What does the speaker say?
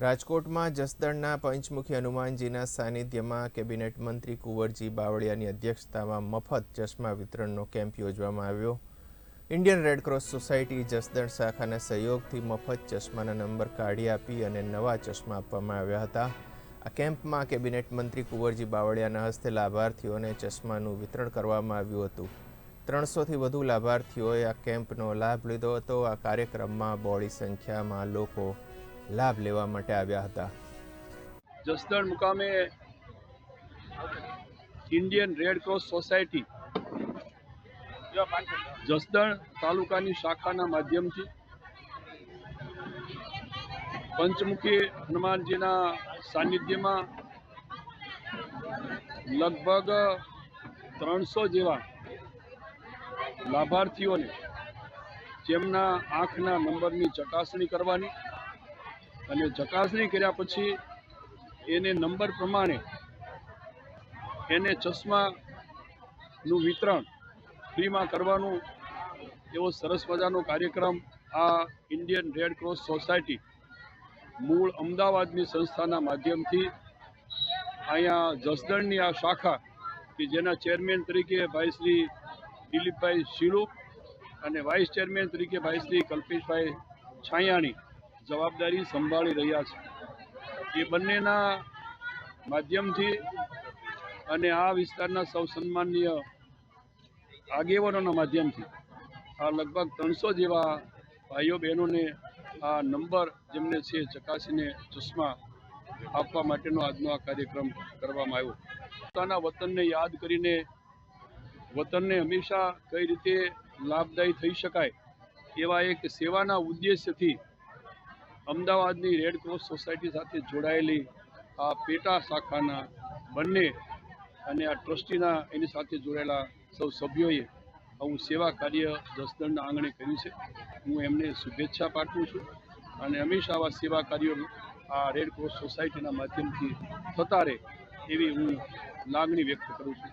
રાજકોટમાં જસદણના પંચમુખી હનુમાનજીના સાનિધ્યમાં કેબિનેટ મંત્રી કુંવરજી બાવળિયાની અધ્યક્ષતામાં મફત ચશ્મા વિતરણનો કેમ્પ યોજવામાં આવ્યો. ઇન્ડિયન રેડક્રોસ સોસાયટી જસદણ શાખાના સહયોગથી મફત ચશ્માના નંબર કાઢી આપી અને નવા ચશ્મા આપવામાં આવ્યા હતા. આ કેમ્પમાં કેબિનેટ મંત્રી કુંવરજી બાવળિયાના હસ્તે લાભાર્થીઓને ચશ્માનું વિતરણ કરવામાં આવ્યું હતું. ત્રણસોથી વધુ લાભાર્થીઓએ આ કેમ્પનો લાભ લીધો હતો. આ કાર્યક્રમમાં બોળી સંખ્યામાં લોકો લાભ લેવા માટે આવ્યા હતા. જસદણ મુકામે Indian Red Cross Society Jasdan તાલુકાની શાખાના માધ્યમથી પંચમુખી હનુમાનજીના સાનિધ્યમાં લગભગ ત્રણસો જેવા લાભાર્થીઓને જેમના આંખના નંબરની ચકાસણી કરવાની અને ચકાસણી કર્યા પછી એને નંબર પ્રમાણે એને ચશ્માનું વિતરણ ફ્રીમાં કરવાનું એવો સરસ મજાનો કાર્યક્રમ આ ઇન્ડિયન રેડ ક્રોસ સોસાયટી મૂળ અમદાવાદની સંસ્થાના માધ્યમથી અહીંયા જસદણની આ શાખા કે જેના ચેરમેન તરીકે ભાઈ શ્રી દિલીપભાઈ શીલુ અને વાઇસ ચેરમેન તરીકે ભાઈ શ્રી કલ્પેશભાઈ છાયાણી જવાબદારી સંભાળી રહ્યા છે. એ બંનેના માધ્યમથી અને આ વિસ્તારના સૌ સન્માનીય આગેવાનોના માધ્યમથી આ લગભગ ત્રણસો જેવા ભાઈઓ બહેનોને આ નંબર જેમને છે ચકાસીને ચશ્મા આપવા માટેનો આજનો આ કાર્યક્રમ કરવામાં આવ્યો. પોતાના વતનને યાદ કરીને વતનને હંમેશા કઈ રીતે લાભદાયી થઈ શકાય એવા એક સેવાના ઉદ્દેશ્યથી અમદાવાદની રેડક્રોસ સોસાયટી સાથે જોડાયેલી આ પેટા શાખાના બંને અને આ ટ્રસ્ટીના એની સાથે જોડાયેલા સૌ સભ્યોએ આવું સેવા કાર્ય જસદણના આંગણે કર્યું છે. હું એમને શુભેચ્છા પાઠવું છું અને હંમેશા આવા સેવા કાર્યો આ રેડક્રોસ સોસાયટીના માધ્યમથી થતા રહે એવી હું લાગણી વ્યક્ત કરું છું.